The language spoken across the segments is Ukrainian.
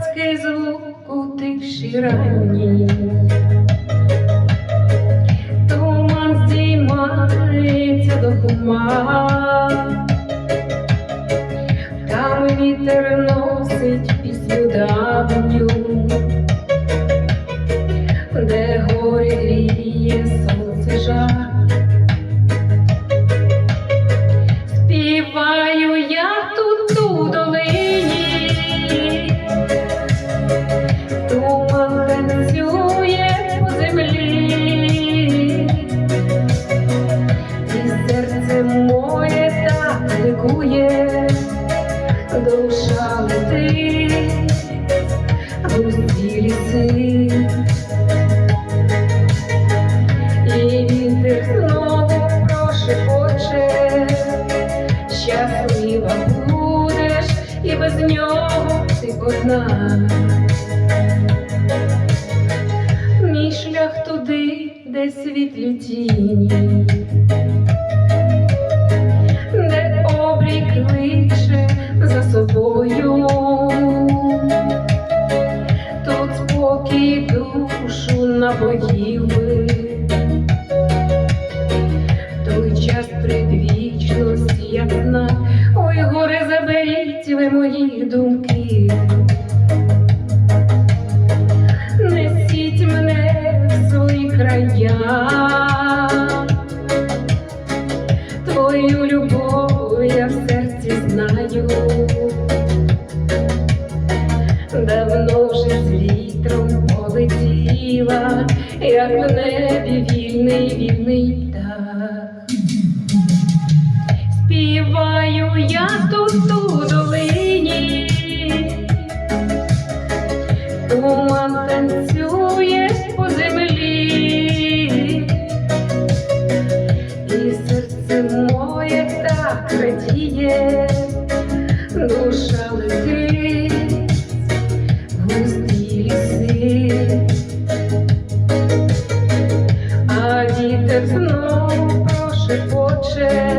Козацький звук у тиші ранній. туман здіймається до хума, там вітер носить пісню давню. Летить, густі ліси. І вітер знову прошепоче, щаслива будеш, і без нього ти одна. Мій шлях туди, де світлі тіні, мої думки. Несіть мене в свої края, твою любов я в серці знаю. Давно вже з вітром полетіла, як в небі вільний, вільний птах. Співаю я тут у радіє, душа летить густі ліси, а вітер знову прошепоче,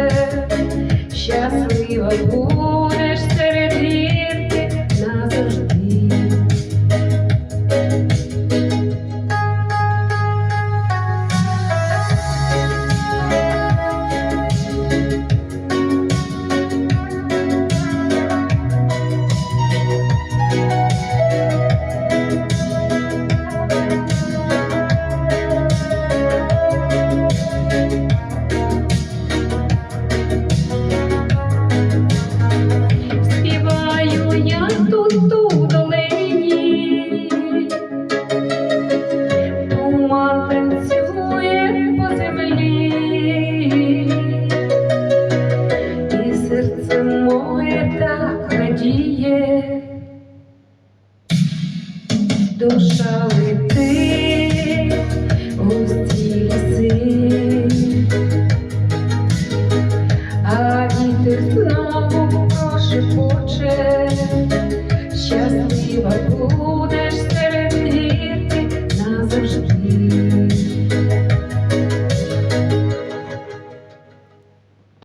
Don't shout it.